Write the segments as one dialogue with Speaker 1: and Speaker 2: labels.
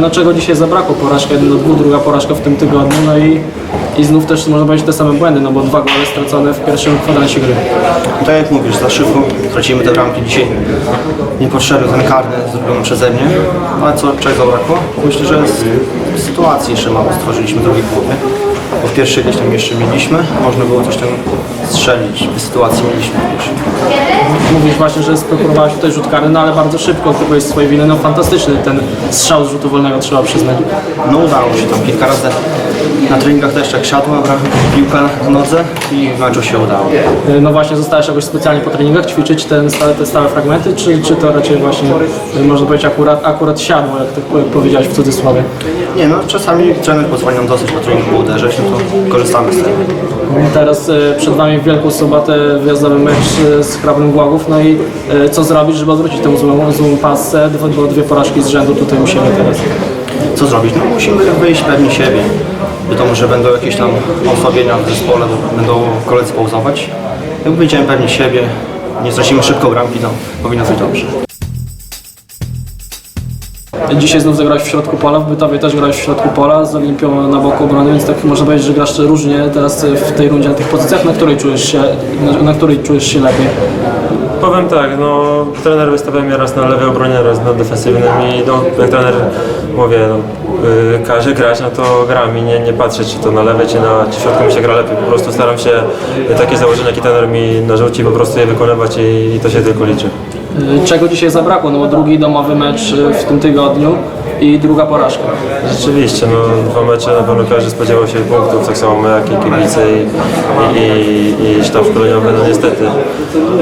Speaker 1: No czego dzisiaj zabrakło? Porażka 1 do 2, druga porażka w tym tygodniu, no i, i znów też można powiedzieć te same błędy, no bo dwa gole stracone w pierwszym kwadransie gry.
Speaker 2: Tak jak mówisz, za szybko tracimy te bramki dzisiaj. Niepotrzebny ten karny zrobiony przeze mnie. No ale co, czego zabrakło? Myślę, że z, sytuacji jeszcze mało stworzyliśmy drugiej połowie. Bo w pierwszej gdzieś tam jeszcze mieliśmy, można było coś tam strzelić. W sytuacji mieliśmy pierwszej.
Speaker 1: Mówisz właśnie, że sprokurowałeś tutaj rzut karny, no ale bardzo szybko, tylko jest swojej winy, no fantastyczny ten strzał z rzutu wolnego trzeba przyznać.
Speaker 2: No udało się tam kilka razy na treningach też jak siadła piłka na nodze i w meczu się udało.
Speaker 1: Y, No właśnie, zostałeś jakoś specjalnie po treningach ćwiczyć ten stałe, te stałe fragmenty, czy, czy to raczej właśnie, y, można powiedzieć, akurat, akurat siadło, jak tak po- powiedziałeś w cudzysłowie?
Speaker 2: Nie no, czasami trener pozwala nam dosyć po treningu uderzyć, no to korzystamy z tego.
Speaker 1: Teraz y, przed Wami w Wielką Sobotę wyjazdowy mecz z Hrabrem Głogów, no i co zrobić, żeby odwrócić tę złą, złą pasę, bo dwie porażki z rzędu tutaj musimy teraz.
Speaker 2: Co zrobić? No musimy wyjść pewni siebie. Wiadomo, że będą jakieś tam osłabienia w zespole, będą koledzy pauzować. Jak wyjdziemy pewni siebie, nie stracimy szybko bramki, to powinno być dobrze.
Speaker 1: Dzisiaj znów zagrałeś w środku pola, w Bytowie też grałeś w środku pola z Olimpią na boku obrony, więc tak można powiedzieć, że grasz różnie teraz w tej rundzie na tych pozycjach, na której czujesz się, na, na której czujesz się lepiej.
Speaker 3: Powiem tak, no trener wystawia mnie raz na lewej obronie, raz na defensywnym i no, jak trener mówię, no, yy, każe grać, no to gram i nie, nie patrzę czy to na lewej, czy na czy środku mi się gra lepiej, po prostu staram się y, takie założenia, jakie trener mi narzuci, po prostu je wykonywać i, i to się tylko liczy.
Speaker 1: Y, Czego dzisiaj zabrakło? No bo drugi domowy mecz y, w tym tygodniu i druga porażka.
Speaker 3: Rzeczywiście, no dwa mecze na pewno każdy spodziewał się punktów, tak samo my jak i kibice i, i, i, sztab szkoleniowy, no niestety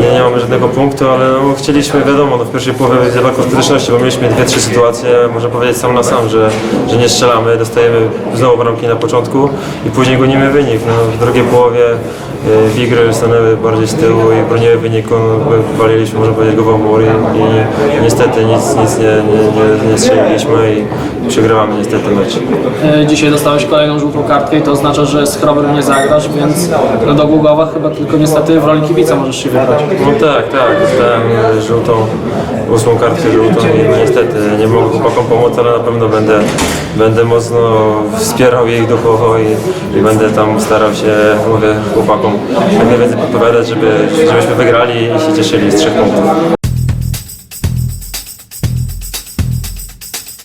Speaker 3: nie, nie mamy żadnego punktu, ale no, chcieliśmy, wiadomo, no, w pierwszej połowie zabrakło skuteczności, bo mieliśmy dwie, trzy sytuacje, można powiedzieć sam na sam, że, że nie strzelamy, dostajemy znowu bramki na początku i później gonimy wynik. No, w drugiej połowie y, Wigry stanęły bardziej z tyłu i broniły wyniku, no, my waliliśmy, można powiedzieć, go w mur i, i niestety nic, nic nie, nie, nie, nie strzeliliśmy i przegrywamy niestety mecz.
Speaker 1: Y, Dzisiaj dostałeś kolejną żółtą kartkę i to oznacza, że z Chrobrem nie zagrasz, więc no do Głogowa chyba tylko niestety w roli kibica możesz się wybrać.
Speaker 3: No tak, tak, dostałem e, żółtą, ósmą kartkę żółtą i no niestety nie mogę chłopakom pomóc, ale na pewno będę, będę mocno wspierał ich duchowo i, i będę tam starał się, mówię chłopakom, jak najwięcej podpowiadać, żeby, żebyśmy wygrali i się cieszyli z trzech punktów.